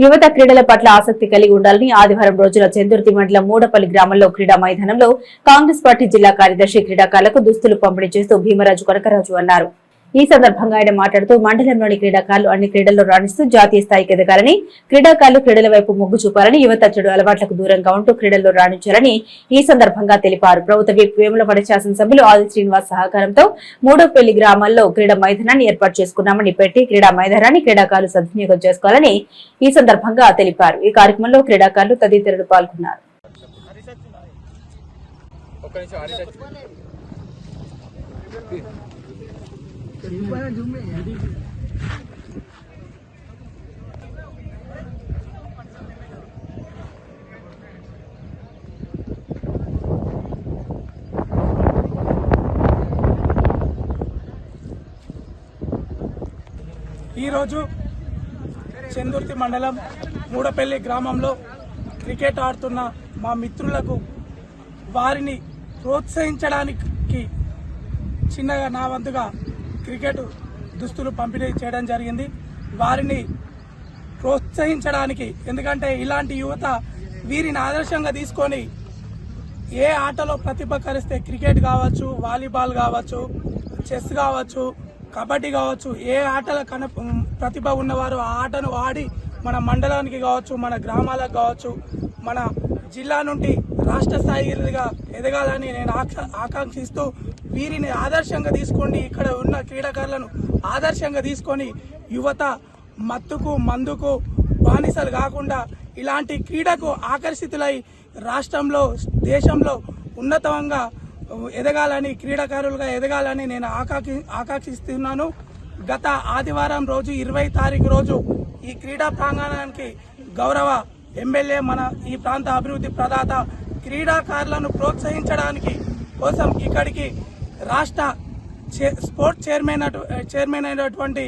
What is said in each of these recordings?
యువత క్రీడల పట్ల ఆసక్తి కలిగి ఉండాలని ఆదివారం రోజున చందుర్తి మండలం మూడపల్లి గ్రామంలో క్రీడా మైదానంలో కాంగ్రెస్ పార్టీ జిల్లా కార్యదర్శి క్రీడాకారులకు దుస్తులు పంపిణీ చేస్తూ భీమరాజు కనకరాజు అన్నారు. ఈ సందర్భంగా ఆయన మాట్లాడుతూ మండలంలోని క్రీడాకారులు అన్ని క్రీడల్లో రాణిస్తూ జాతీయ స్థాయికి ఎదగాలని క్రీడాకారులు క్రీడల వైపు మొగ్గు చూపాలని యువత చెడు అలవాట్లకు దూరంగా ఉంటూ క్రీడల్లో రాణించాలని ఈ సందర్భంగా తెలిపారు. ప్రభుత్వ విప్ వేములవాడ శాసనసభ్యులు ఆది శ్రీనివాస్ సహకారంతో మూడోపల్లి గ్రామాల్లో క్రీడా మైదానాన్ని ఏర్పాటు చేసుకున్నామని పెట్టి క్రీడా మైదానాన్ని క్రీడాకారులు సద్వినియోగం చేసుకోవాలని ఈ సందర్భంగా తెలిపారు. ఈ కార్యక్రమంలో క్రీడాకారులు తదితరులు పాల్గొన్నారు. ఒక్క నిమిషం ఈరోజు చందుర్తి మండలం మూడపల్లి గ్రామంలో క్రికెట్ ఆడుతున్న మా మిత్రులకు వారిని ప్రోత్సహించడానికి చిన్నగా నా వంతుగా క్రికెట్ దుస్తులు పంపిణీ చేయడం జరిగింది. వారిని ప్రోత్సహించడానికి ఎందుకంటే ఇలాంటి యువత వీరిని ఆదర్శంగా తీసుకొని ఏ ఆటలో ప్రతిభ కరిస్తే క్రికెట్ కావచ్చు వాలీబాల్ కావచ్చు చెస్ కావచ్చు కబడ్డీ కావచ్చు ఏ ఆటల కన ప్రతిభ ఉన్నవారు ఆ ఆటను ఆడి మన మండలానికి కావచ్చు మన గ్రామాలకు కావచ్చు మన జిల్లా నుండి రాష్ట్ర స్థాయిగా ఎదగాలని నేను ఆకాంక్షిస్తూ వీరిని ఆదర్శంగా తీసుకోండి ఇక్కడ ఉన్న క్రీడాకారులను ఆదర్శంగా తీసుకొని యువత మత్తుకు మందుకు బానిసలు కాకుండా ఇలాంటి క్రీడకు ఆకర్షితులై రాష్ట్రంలో దేశంలో ఉన్నతంగా ఎదగాలని క్రీడాకారులుగా ఎదగాలని నేను ఆకాక్షి ఆకాంక్షిస్తున్నాను. గత ఆదివారం రోజు ఇరవై తారీఖు రోజు ఈ క్రీడా ప్రాంగణానికి గౌరవ ఎమ్మెల్యే మన ఈ ప్రాంత అభివృద్ధి ప్రదాత క్రీడాకారులను ప్రోత్సహించడానికి కోసం ఇక్కడికి రాష్ట్ర స్పోర్ట్స్ చైర్మన్ అటు- చైర్మన్ అయినటువంటి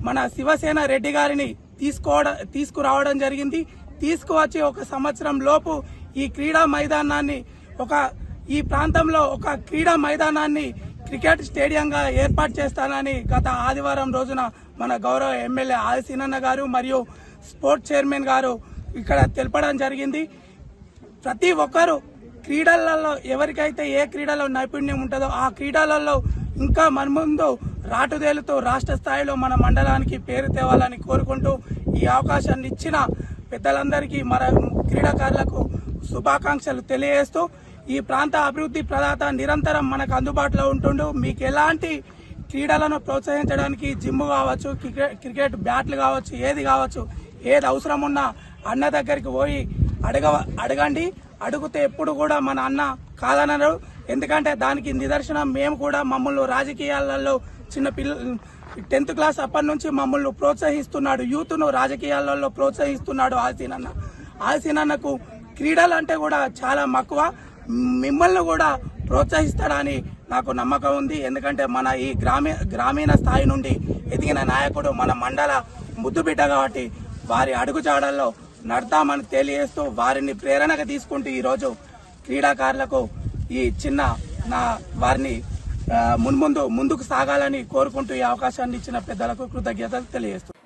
మన శివసేన రెడ్డి గారిని తీసుకోవడం తీసుకురావడం జరిగింది. తీసుకువచ్చి ఒక సంవత్సరం లోపు ఈ క్రీడా మైదానాన్ని ఒక ఈ ప్రాంతంలో ఒక క్రీడా మైదానాన్ని క్రికెట్ స్టేడియంగా ఏర్పాటు చేస్తానని గత ఆదివారం రోజున మన గౌరవ ఎమ్మెల్యే ఆదిసీనన్న గారు మరియు స్పోర్ట్స్ చైర్మన్ గారు ఇక్కడ తెలపడం జరిగింది. ప్రతి ఒక్కరు క్రీడలలో ఎవరికైతే ఏ క్రీడలో నైపుణ్యం ఉంటుందో ఆ క్రీడలలో ఇంకా మన ముందు రాటుదేలుతో రాష్ట్ర స్థాయిలో మన మండలానికి పేరు తేవాలని కోరుకుంటూ ఈ అవకాశాన్ని ఇచ్చిన పెద్దలందరికీ మన క్రీడాకారులకు శుభాకాంక్షలు తెలియజేస్తూ ఈ ప్రాంత అభివృద్ధి ప్రదాత నిరంతరం మనకు అందుబాటులో ఉంటుండు. మీకు ఎలాంటి క్రీడలను ప్రోత్సహించడానికి జిమ్ కావచ్చు క్రికెట్ క్రికెట్ బ్యాట్లు కావచ్చు ఏది కావచ్చు ఏది అవసరం ఉన్నా అన్న దగ్గరికి పోయి అడగ అడగండి. అడిగితే ఎప్పుడు కూడా మన అన్న కాదనరు. ఎందుకంటే దానికి నిదర్శనం మేము కూడా మమ్మల్ని రాజకీయాలలో చిన్న పిల్ల టెన్త్ క్లాస్ అప్పటి నుంచి మమ్మల్ని ప్రోత్సహిస్తున్నాడు. యూత్ను రాజకీయాలలో ప్రోత్సహిస్తున్నాడు ఆల్సీనన్న. ఆల్సీనన్నకు క్రీడలు అంటే కూడా చాలా మక్కువ. మిమ్మల్ని కూడా ప్రోత్సహిస్తాడని నాకు నమ్మకం ఉంది. ఎందుకంటే మన ఈ గ్రామీ గ్రామీణ స్థాయి నుండి ఎదిగిన నాయకుడు మన మండల ముద్దుబిడ్డ కాబట్టి వారి అడుగుజాడల్లో నడతామని తెలియజేస్తూ వారిని ప్రేరణగా తీసుకుంటూ ఈరోజు క్రీడాకారులకు ఈ చిన్న నా వారిని మున్ముందు ముందుకు సాగాలని కోరుకుంటూ ఈ అవకాశాన్ని ఇచ్చిన పెద్దలకు కృతజ్ఞతలు తెలియజేస్తూ